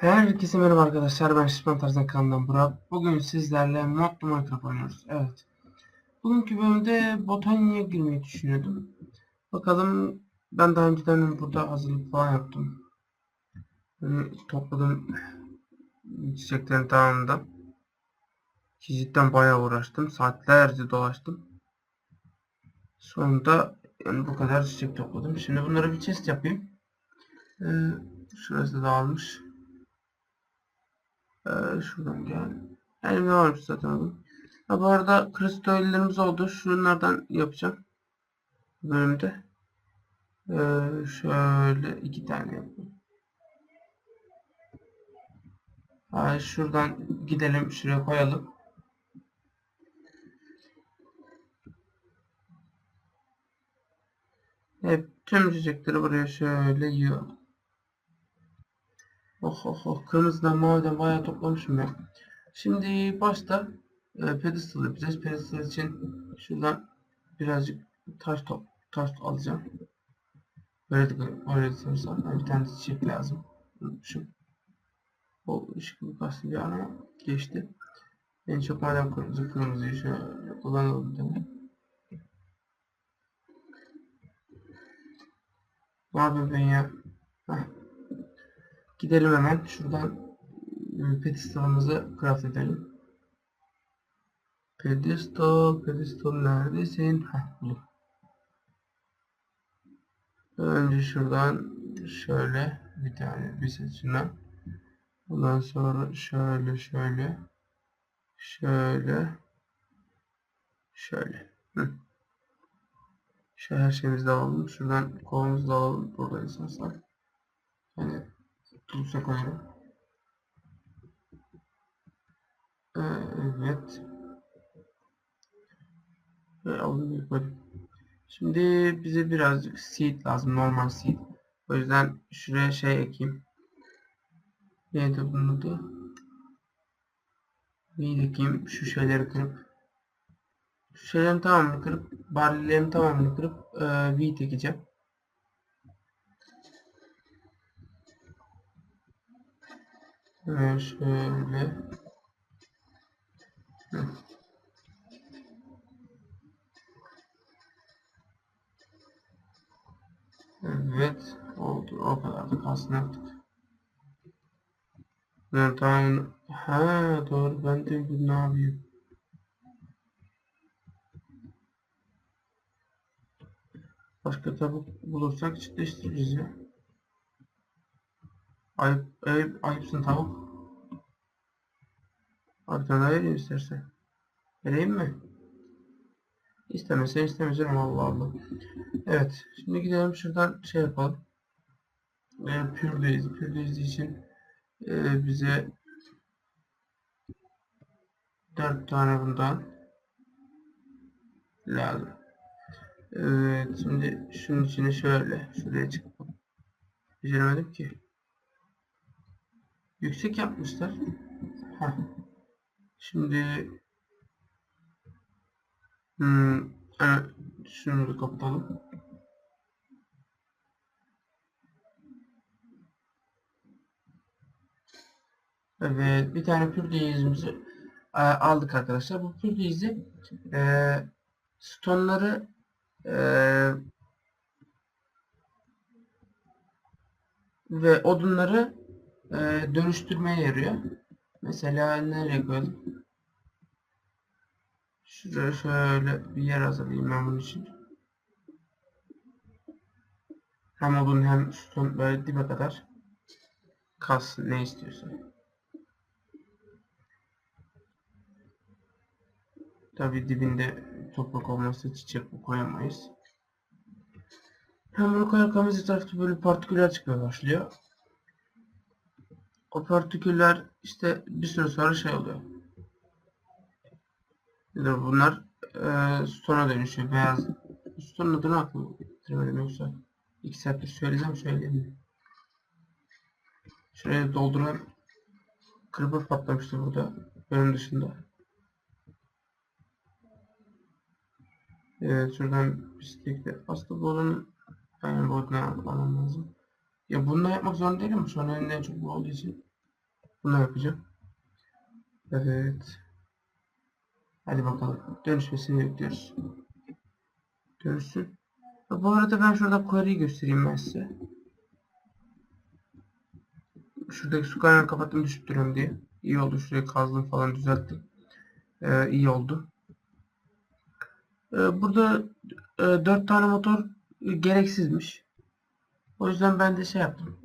Herkese merhaba arkadaşlar ben Şişman Tarzan kanalından Burak. Bugün sizlerle Modlu Minecraft oynuyoruz. Evet. Bugünkü bölümde botaniğe girmeyi düşünüyordum. Bakalım ben daha önceden burada hazırlık falan yaptım. Yani topladım çiçeklerin tamamında. Cidden bayağı uğraştım. Saatlerce dolaştım. Sonunda yani bu kadar çiçek topladım. Şimdi bunları bir chest yapayım. Ee, şurası da dağılmış. Ee, şuradan gel. Yani ne varmış zaten oğlum. Ha, bu arada kristallerimiz oldu. Şunlardan yapacağım. Bölümde. Ee, şöyle iki tane yapayım. Ha, şuradan gidelim. Şuraya koyalım. Hep tüm çiçekleri buraya şöyle yiyor. Oh oh oh kırmızıdan maviden bayağı toplamışım ya. Şimdi başta e, pedestal yapacağız. Pedestal için şuradan birazcık taş top taş alacağım. Böyle de sanırsam Yani bir tane çiçek lazım. Unutmuşum. O ışık kastı bir ara geçti. En çok madem kırmızı kırmızıyı şöyle kullanalım demek. Ne yapayım ben ya? Heh. Gidelim hemen şuradan e, pedestalımızı craft edelim. Pedestal, pedestal neredesin? Heh, buldum. Önce şuradan şöyle bir tane bir seçimden. Ondan sonra şöyle şöyle şöyle şöyle. Hı. Şöyle her şeyimizi de alalım. Şuradan kovamızı da alalım. Burada esaslar. Yani tutsa koyalım. Ee, Evet. Ve aldım yukarı. Şimdi bize birazcık seed lazım. Normal seed. O yüzden şuraya şey ekeyim. Neydi bunun adı? Neyi ekeyim? Şu şeyleri kırıp şu şeylerin tamamını kırıp barleylerin tamamını kırıp e, wheat ekeceğim. Ee, şöyle. Hı. Evet. Oldu. O kadar da kalsın. Ben tamam. Ha doğru. Ben de bu ne yapayım? Başka tavuk bulursak çiftleştiririz ya. Ayıp, ayıp, ayıpsın tavuk. Daha vereyim istersen. Vereyim mi? İstemesen istemeyeceğim Allah Allah. Evet. Şimdi gidelim şuradan şey yapalım. E, Pürdeyiz. Pürdeyiz için e, bize 4 tane bundan lazım. Evet. Şimdi şunun içine şöyle şuraya çıkalım. Beceremedim ki. Yüksek yapmışlar. Heh. Şimdi hmm, evet, şunu da kapatalım. Evet, bir tane pürdeyizimizi e, aldık arkadaşlar. Bu pürdeyizi e, stonları e, ve odunları e, dönüştürmeye yarıyor. Mesela nereye koyalım? Şuraya şöyle bir yer hazırlayayım ben bunun için. Hem odun hem sütun böyle dibe kadar kas ne istiyorsa. Tabi dibinde toprak olmazsa çiçek koyamayız. Hem bunu koyarken bizi tarafta böyle partiküller çıkmaya başlıyor. O partiküller işte bir süre sonra şey oluyor. Bunlar? Ee, stona dönüşüyor. Beyaz. Stonun adını aklıma getirmedim yoksa. İki saattir söyleyeceğim söyleyeyim. Şuraya dolduran creeper patlamıştı burada. Bölüm dışında. Evet şuradan bisikletle. Aslında bu odanın yani bu almam lazım. Ya bunu da yapmak zorunda değilim. Şu an elimde en çok bu olduğu için. Bunu yapacağım. Evet. Hadi bakalım. Dönüşmesini bekliyoruz. Dönüşsün. Bu arada ben şurada query'i göstereyim ben size. Şuradaki su kaynağını kapattım düşüp duruyorum diye. İyi oldu. Şurayı kazdım falan düzelttim. Ee, iyi oldu. Ee, burada e, 4 tane motor gereksizmiş. O yüzden ben de şey yaptım.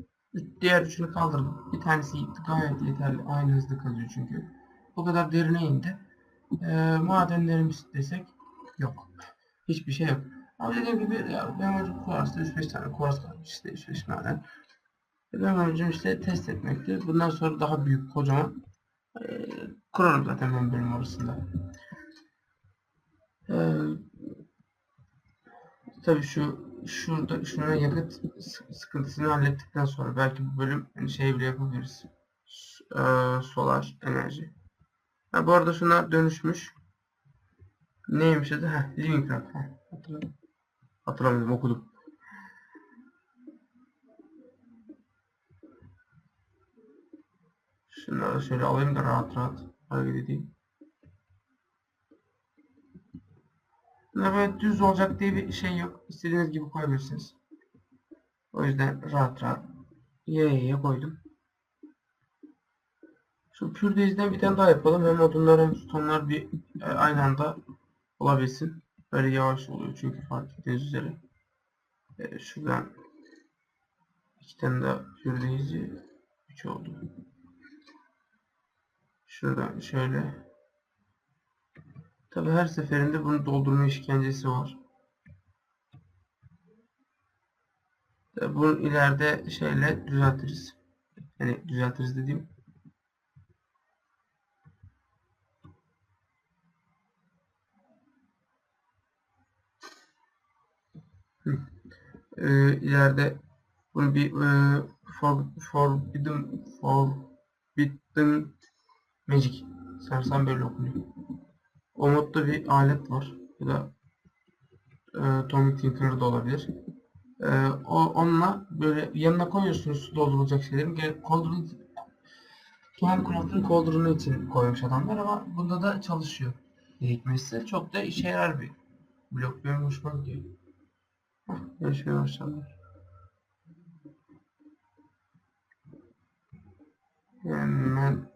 Diğer üçünü kaldırdım. Bir tanesi gitti. Gayet yeterli. Aynı hızda kazıyor çünkü. Bu kadar derine indi. Ee, madenlerimiz desek yok. Hiçbir şey yok. Ama dediğim gibi ya, benim amacım Quartz'ta 3-5 tane Quartz kalmış işte 3-5 maden. E, Benim amacım işte test etmekti. Bundan sonra daha büyük kocaman e, kurarım zaten ben bölüm orasında. Ee, tabii şu şurada şuna yakıt sı- sıkıntısını hallettikten sonra belki bu bölüm hani şey bile yapabiliriz. Eee, solar enerji. Ha, bu arada şuna dönüşmüş. Neymiş adı? Heh, Living Craft. Hatırladım. Hatırlamadım okudum. Şunları şöyle alayım da rahat rahat hareket edeyim. Evet düz olacak diye bir şey yok. İstediğiniz gibi koyabilirsiniz. O yüzden rahat rahat ye ye koydum. Şu pürdeyizden bir tane daha yapalım. Hem odunlar hem sütunlar bir e, aynı anda olabilsin. Böyle yavaş oluyor çünkü fark ettiğiniz üzere. E, şuradan iki tane daha pürdeyizci 3 oldu. Şuradan şöyle Tabi her seferinde bunu doldurma işkencesi var. Tabii bunu ileride şeyle düzeltiriz. Yani düzeltiriz dediğim. Ee, ileride bunu bir e, for, forbidden forbidden magic sanırsam böyle okunuyor. O modda bir alet var. Bu da e, Tommy Tinker da olabilir. E, o onunla böyle yanına koyuyorsunuz su doldurulacak şeylerin. Gel Cauldron Tom Craft'ın Cauldron'u için koymuş adamlar ama bunda da çalışıyor. Hikmetse çok da işe yarar bir blok. Benim hoşuma gidiyor. Yaşamaya başladılar. Hemen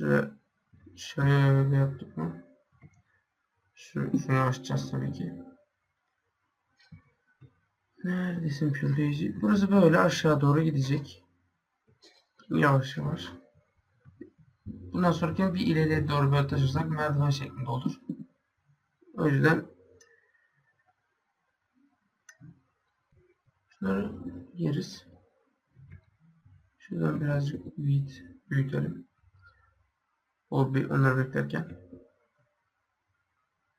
Şöyle şöyle yaptık mı? Şu, şunu açacağız tabii ki. Neredesin pürleyici? Burası böyle aşağı doğru gidecek. Yavaş yavaş. Bundan sonraki bir ileriye doğru böyle taşırsak merdiven şeklinde olur. O yüzden şunları yeriz. Şuradan birazcık büyüt, büyütelim. O bir onları beklerken.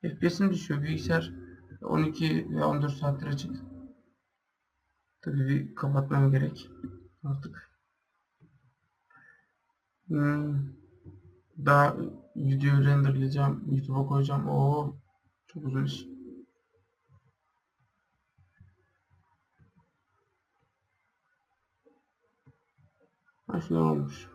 FPS'im düşüyor. Bilgisayar 12 ve 14 saattir açık. Tabii bir kapatmam gerek artık. Hmm. Daha video renderlayacağım. YouTube'a koyacağım. Oo, çok uzun iş. Ha olmuş.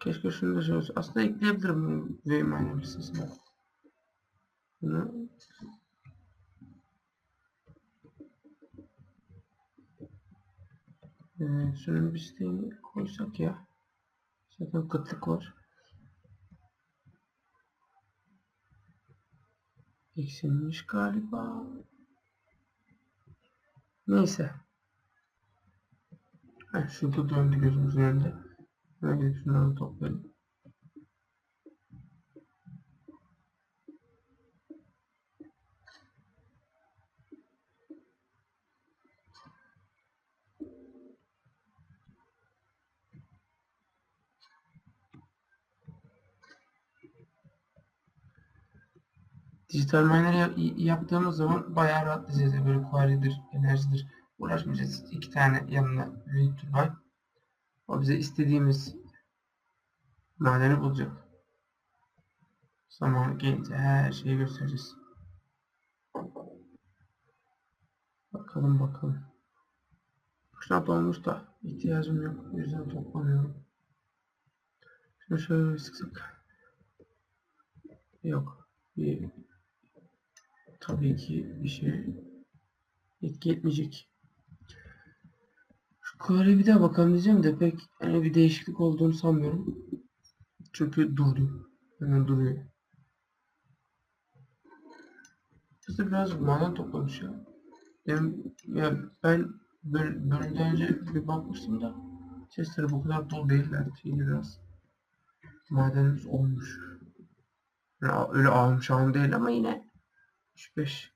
Keşke şunu da olsa. Aslında ekleyebilirim VMiner listesine. Bunu ee, şunun bir siteyi koysak ya. Zaten kıtlık var. Eksilmiş galiba. Neyse. Heh, şurada döndü gözümüzün önünde. Gidip şunları toplayayım. Dijital miner ya- yaptığımız zaman bayağı rahatlayacağız. Ya Böyle query'dir, enerjidir. Uğraşmayacağız. İki tane yanına wind turbine. O bize istediğimiz madeni bulacak. Zaman gelince her şeyi göstereceğiz. Bakalım bakalım. Kuşnat olmuş da ihtiyacım yok. Yüzden toplamıyorum. Şunu şöyle sık sık. Yok. Bir tabii ki bir şey etki etmeyecek. Şu Kore'ye bir daha bakalım diyeceğim de pek hani bir değişiklik olduğunu sanmıyorum. Çünkü durdu. Hemen duruyor. Kızı biraz maden toplamış ya. Benim, ya ben böl bölümden önce bir bakmıştım da chestleri bu kadar dolu değiller. Yine biraz madenimiz olmuş. Yani öyle ağım değil ama yine 3-5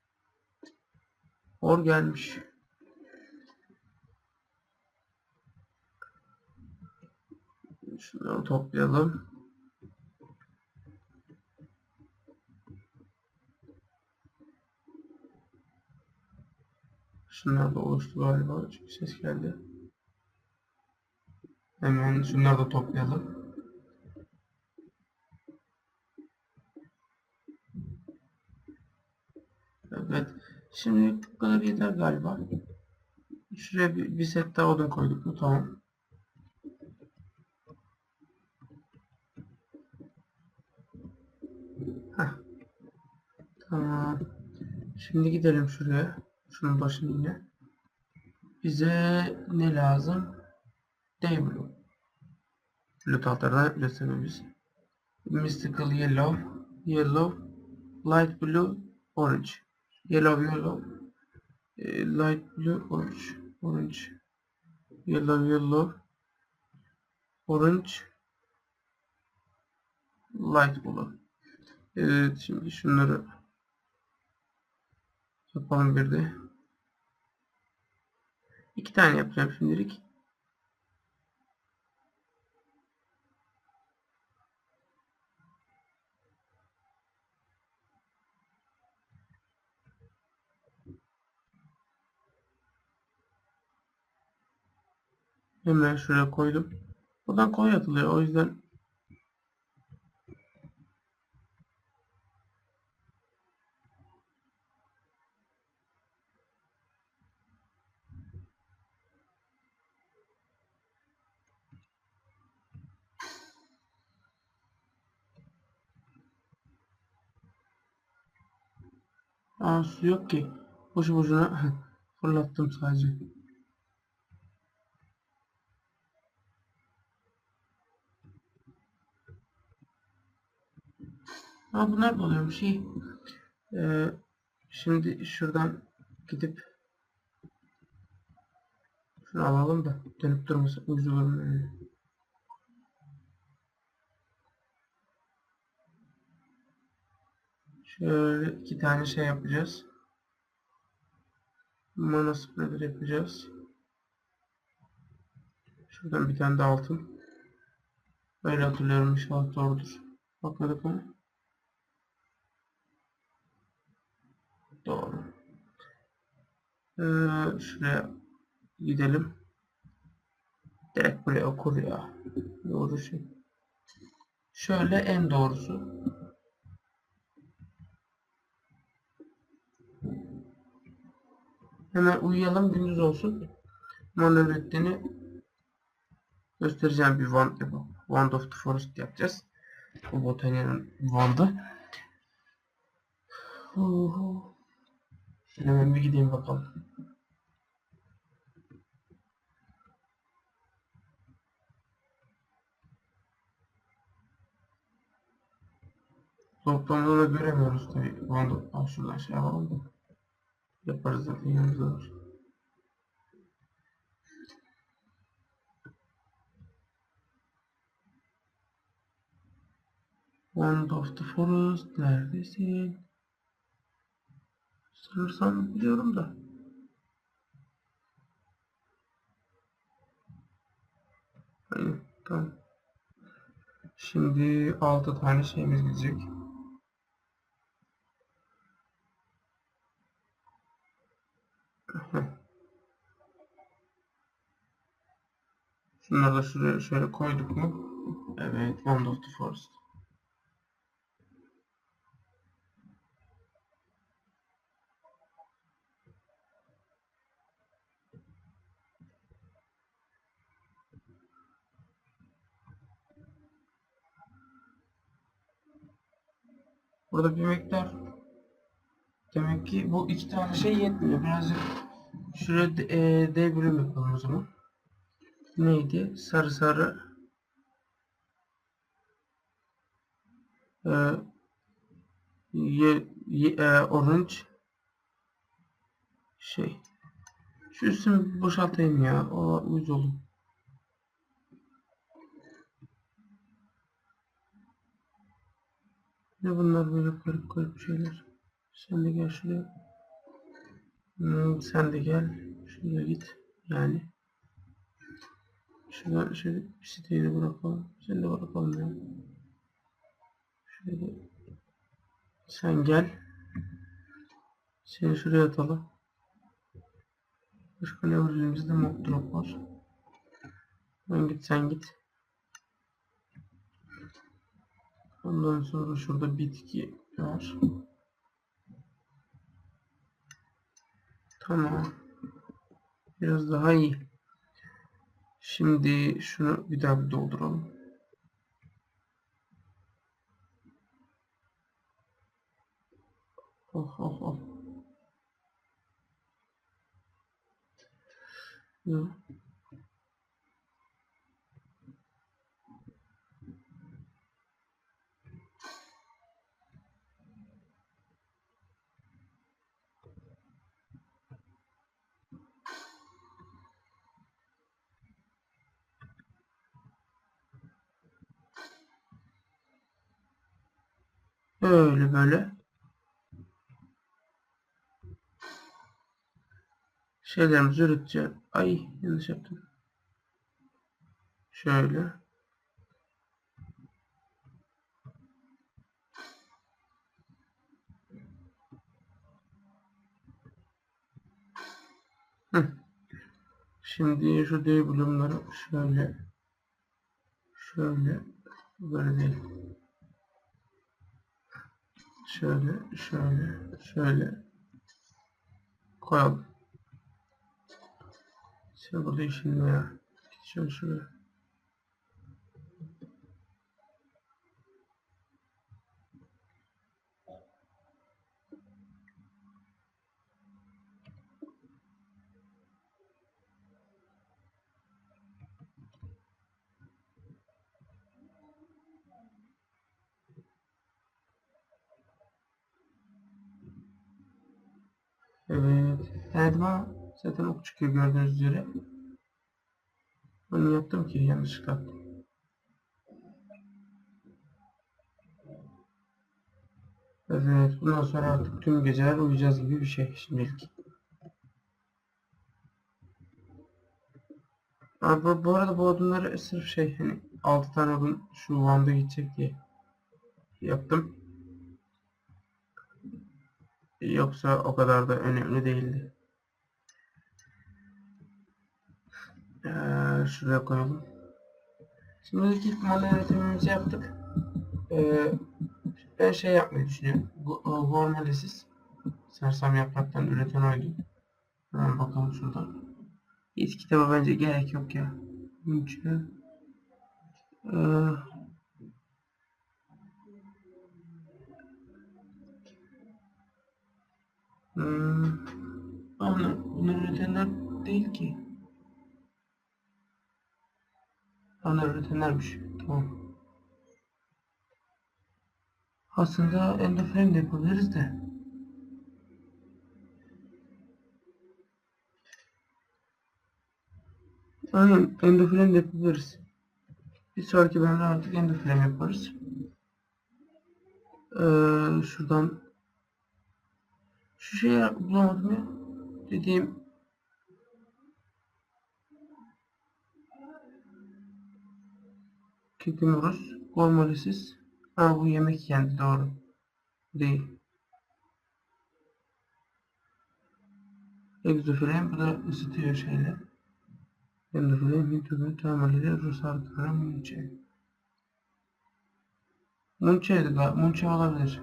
Or gelmiş. Şunları toplayalım. Şunlar da oluştu galiba. Çünkü ses geldi. Hemen şunları da toplayalım. Evet. Şimdi bu kadar yeter galiba. Şuraya bir, bir set daha odun koyduk mu? Tamam. Heh. Tamam. Şimdi gidelim şuraya. Şunun başına yine. Bize ne lazım? Blue tahtadan yapacağız tabii biz. Mystical Yellow. Yellow. Light Blue. Orange. Yellow Yellow. eh, Light Blue. Orange. Orange. Yellow Yellow. Orange. Light Blue. Evet şimdi şunları yapalım bir de. İki tane yapacağım şimdilik. Hemen şuraya koydum. Buradan kolay atılıyor. O yüzden Aa, su yok ki. Boşu boşuna fırlattım sadece. Aa, bunlar oluyor bir şey. Ee, şimdi şuradan gidip şunu alalım da dönüp durmasın. Ucuz olur mu? yani? Şöyle iki tane şey yapacağız. Mana spreader yapacağız. Şuradan bir tane de altın. Böyle hatırlıyorum inşallah doğrudur. Bakmadık mı? Doğru. Ee, şuraya gidelim. Direkt buraya okur ya. Doğru şey. Şöyle en doğrusu. Hemen uyuyalım gündüz olsun. Mana ürettiğini göstereceğim bir wand. Wand of the Forest yapacağız. Bu Botanya'nın wandı. Uhu. Hemen bir gideyim bakalım. Toplamda da göremiyoruz tabii. Wand'ı Aa, şuradan şey yapalım da. Yaparız zaten yanımızda. Wand of the Forest neredesin? Sanırsam biliyorum da. Aynen tamam. Şimdi 6 tane şeyimiz gidecek. Heh. Şunları da şuraya şöyle koyduk mu? Evet, Bond of the Forest. Burada bir miktar Demek ki bu iki tane şey yetmiyor. Birazcık şuraya D, e, D bölüm yapalım o zaman. Neydi? Sarı sarı e, ye, ye, e, orange şey şu üstümü boşaltayım ya. O uyuz olur. Ne bunlar böyle garip garip şeyler. Sen de gel şuraya. Hmm, sen de gel. Şuraya git. Yani. Şuradan şöyle bir siteyi bırakalım. Seni de bırakalım ya. Şöyle. Sen gel. Seni şuraya atalım. Başka ne var elimizde? Mock drop var. Ben git sen git. Ondan sonra şurada bitki var. Tamam. Biraz daha iyi. Şimdi şunu bir daha bir dolduralım. Oh oh oh. Ya. Böyle böyle. Şeylerimizi üreteceğiz. Ay yanlış yaptım. Şöyle. Şimdi şu D bölümleri şöyle şöyle böyle değil. Şöyle, şöyle, şöyle koyalım. Burada işin ne ya? Şöyle şuraya. Elma zaten ok çıkıyor gördüğünüz üzere. Onu yaptım ki yanlışlıkla. Evet. Bundan sonra artık tüm geceler uyuyacağız gibi bir şey şimdilik. Abi bu, bu arada bu odunları sırf şey hani 6 tane odun şu Van'da gidecek diye yaptım. Yoksa o kadar da önemli değildi. Ee, şuraya koyalım. Şimdi ilk mana yönetimimizi yaptık. Ee, ben şey yapmayı düşünüyorum. Gormalesiz sersem yapraktan üreten oydu. Hemen bakalım şuradan. Hiç kitaba bence gerek yok ya. Çünkü ee, Hmm. Ama bunları üretenler değil ki. Onlar üretenlermiş. Tamam. Aslında endoframe de yapabiliriz de. Aynen endoframe de yapabiliriz. Bir sonraki bölümde artık endoframe yaparız. Ee, şuradan şu şeyi bulamadım ya. Dediğim Kikimurus, Gormalisiz. Ha bu yemek yendi doğru. Değil. Exofilem bu da ısıtıyor şeyle. Endofilem, Hintobin, Tamerleri, Rus arkana, Munçe. Munçe'ydi galiba. Munçe olabilir.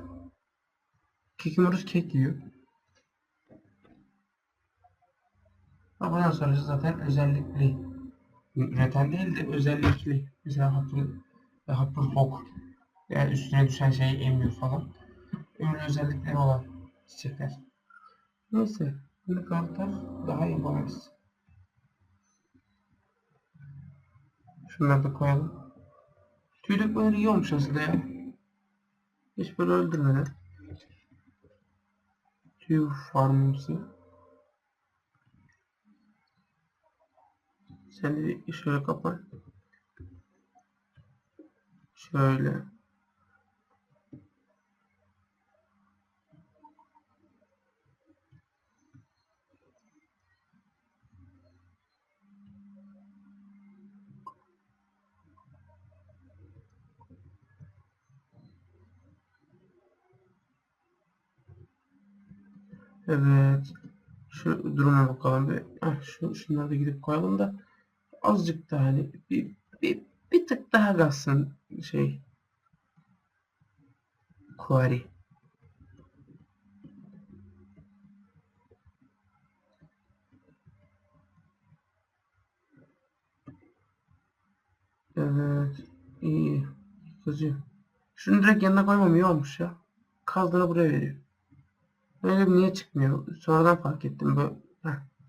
Kikimurus kek yiyor. Ama bundan sonrası zaten özellikli. Üreten değil de özellikli. Mesela Hapır, Hapır Hok. Yani üstüne düşen şeyi emiyor falan. öyle özellikleri olan çiçekler. Neyse. Karakter daha iyi yapamayız. Şunları da koyalım. Tüy dökmeleri iyi olmuş aslında ya. Hiç böyle öldürmeden. Tüy farmımsı. Sen şöyle kapan. Şöyle. Evet. Şu duruma bakalım bir. Heh, şu şunları da gidip koyalım da azıcık daha hani bir, bir, bir tık daha kalsın şey query. Evet. iyi. Kızıyor. Şunu direkt yanına koymam iyi olmuş ya. Kaldığını buraya veriyor. Böyle niye çıkmıyor? Sonradan fark ettim. Böyle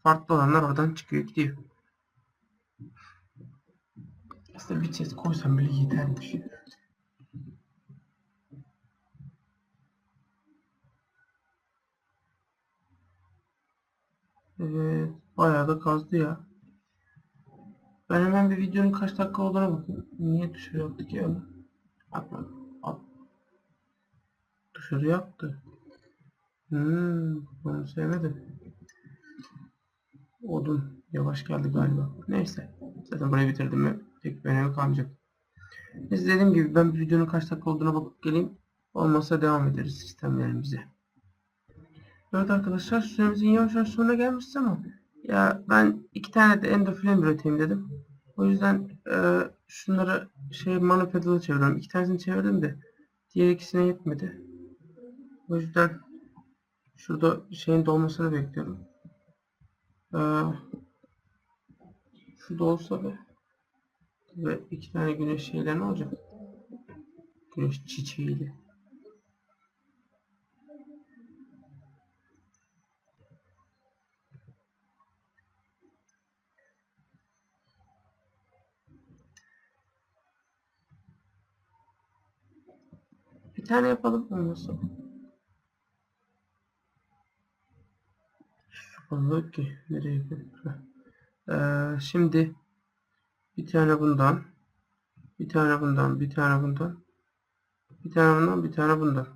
farklı olanlar oradan çıkıyor gidiyor. Aslında bir chest koysam bile yetermiş. Evet. Bayağı da kazdı ya. Ben hemen bir videonun kaç dakika olduğuna bakayım. Niye dışarı yaptı ki onu? Atma. At. Dışarı yaptı. Hmm, onu sevmedim. Odun yavaş geldi galiba. Neyse. Zaten burayı bitirdim mi pek bir önemi kalmayacak. Neyse dediğim gibi ben videonun kaç dakika olduğuna bakıp geleyim. Olmazsa devam ederiz sistemlerimize. Evet arkadaşlar süremizin yavaş yavaş sonuna gelmişiz ama ya ben iki tane de endoflame üreteyim dedim. O yüzden e, şunları şey manipedal'a çeviriyorum. İki tanesini çevirdim de diğer ikisine yetmedi. O yüzden şurada şeyin dolmasını bekliyorum. Ee, şurada olsa be. Ve iki tane güneş şeyler ne olacak? Güneş çiçeğiyle. Bir tane yapalım olmazsa. Vallahi ki nereye? Heh. Ee, şimdi bir tane bundan bir tane bundan bir tane bundan bir tane bundan bir tane bundan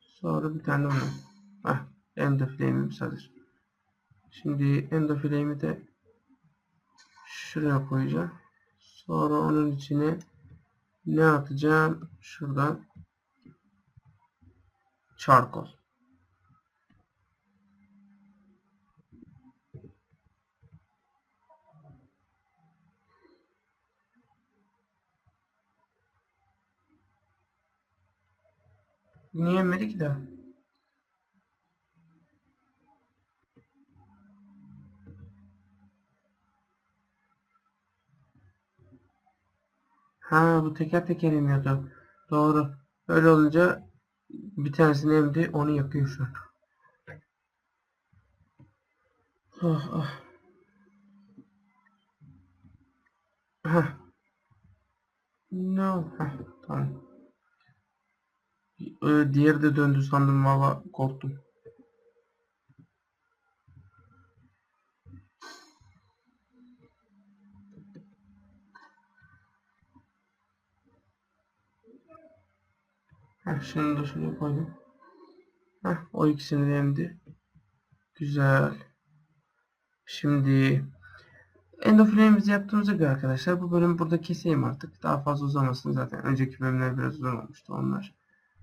sonra bir tane bundan Heh, endoflame'imiz hazır. Şimdi endoflame'i de şuraya koyacağım. Sonra onun içine ne atacağım? Şuradan charcoal. Niye yemedi ki daha? Ha bu teker teker emiyordu. Doğru. Öyle olunca bir tanesini emdi onu yakıyor şu an. Ah ah. Heh. No. Heh, tamam. Ee, diğeri de döndü sandım valla korktum. Heh, şunu da şuraya koydum. Heh, o ikisini de emdi. Güzel. Şimdi endofrenimizi yaptığımıza göre arkadaşlar bu bölümü burada keseyim artık. Daha fazla uzamasın zaten. Önceki bölümler biraz uzun olmuştu onlar.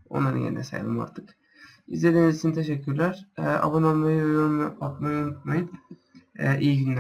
Onların yerine sayalım artık. İzlediğiniz için teşekkürler. Ee, abone olmayı, yorum atmayı unutmayın. Ee, iyi günler.